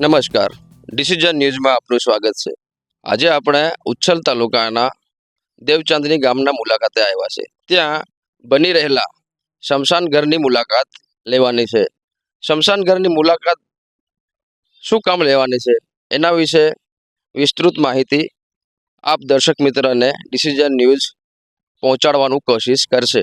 નમસ્કાર. ડિસિઝન ન્યૂઝમાં આપનું સ્વાગત છે. આજે આપણે ઉચ્છલ તાલુકાના દેવચાંદની ગામના મુલાકાતે આવ્યા છે ત્યાં બની રહેલા શમશાન ઘરની મુલાકાત લેવાની છે. શમશાન ઘરની મુલાકાત શું કામ લેવાની છે? એના વિશે વિસ્તૃત માહિતી આપ દર્શક મિત્રને ડિસિઝન ન્યૂઝ પહોંચાડવાનું કોશિશ કરશે.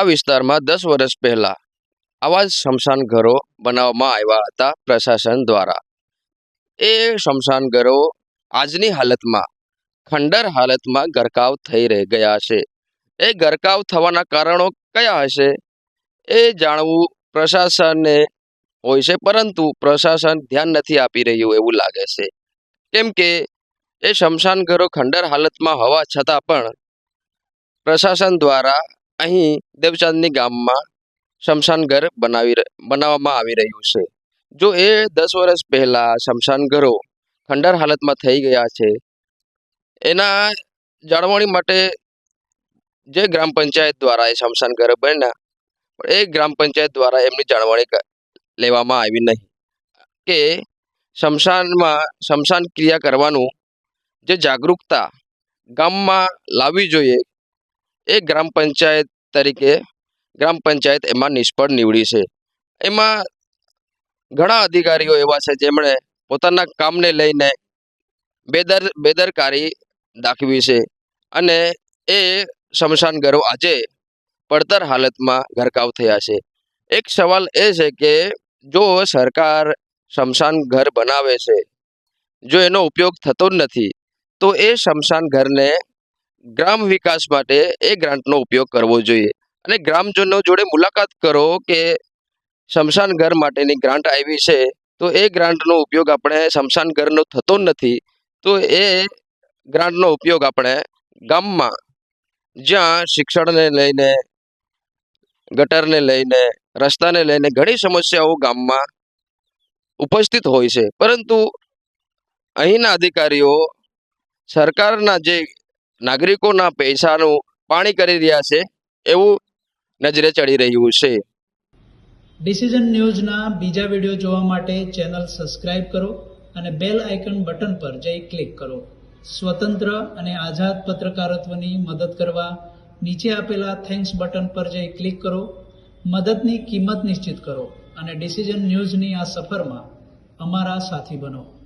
આ વિસ્તારમાં દસ વર્ષ પહેલા આવા જ શમશાન ઘરો બનાવવામાં આવ્યા હતા પ્રશાસન દ્વારા. એ શમશાન ઘરો આજની હાલતમાં ખંડર હાલતમાં ગરકાવ થઈ રહી ગયા છે. એ ગરકાવ થવાના કારણો કયા હશે એ જાણવું પ્રશાસનને હોય છે, પરંતુ પ્રશાસન ધ્યાન નથી આપી રહ્યું એવું લાગે છે. કેમ કે એ શમશાન ઘરો ખંડર હાલતમાં હોવા છતાં પણ પ્રશાસન દ્વારા અહીં દેવચાંદની ગામમાં શમશાન ઘર બનાવી બનાવવામાં આવી રહ્યું છે. જો એ દસ વર્ષ પહેલા શમશાન ઘરો ખંડર હાલતમાં થઈ ગયા છે, એના જાળવણી માટે જે ગ્રામ પંચાયત દ્વારા એ શમશાન ઘર બન્યા, પણ એ ગ્રામ પંચાયત દ્વારા એમની જાળવણી લેવામાં આવી નહીં. કે શમશાનમાં શમશાન ક્રિયા કરવાનું જે જાગૃતતા ગામમાં લાવવી જોઈએ એ ગ્રામ પંચાયત તરીકે, ગ્રામ પંચાયત એમાં નિષ્ફળ નીવડી છે. એમાં ઘણા અધિકારીઓ એવા છે જેમણે પોતાના કામને લઈને બેદર, બેદરકારી દાખવી છે અને એ શમશાન ઘરો આજે પડતર હાલતમાં ગરકાવ થયા છે. એક સવાલ એ છે કે જો સરકાર શમશાન ઘર બનાવે છે, જો એનો ઉપયોગ થતો જ નથી, તો એ શમશાન ઘરને ગ્રામ વિકાસ માટે એ ગ્રાન્ટનો ઉપયોગ કરવો જોઈએ. અને ગ્રામજનો જોડે મુલાકાત કરો કે શમશાન ઘર માટેની ગ્રાન્ટ આવી છે, તો એ ગ્રાન્ટનો ઉપયોગ આપણે શમશાન ઘરનો થતો નથી. તો એ ગ્રાન્ટનો ઉપયોગ આપણે ગામમાં જ્યાં શિક્ષણને લઈને, ગટરને લઈને, રસ્તાને લઈને ઘણી સમસ્યાઓ ગામમાં ઉપસ્થિત હોય છે. પરંતુ અહીંના અધિકારીઓ સરકારના જે નાગરિકોના પૈસાનું પાણી કરી રહ્યા છે એવું નજરે ચડી રહ્યું છે. ડિસિઝન ન્યૂઝના બીજા વીડિયો જોવા માટે ચેનલ સબસ્ક્રાઇબ કરો અને બેલ આઇકન બટન પર જઈ ક્લિક કરો. સ્વતંત્ર અને આઝાદ પત્રકારત્વની મદદ કરવા નીચે આપેલા થેન્ક્સ બટન પર જઈ ક્લિક કરો. મદદની કિંમત નિશ્ચિત કરો અને ડિસિઝન ન્યૂઝની આ સફરમાં અમારા સાથી બનો.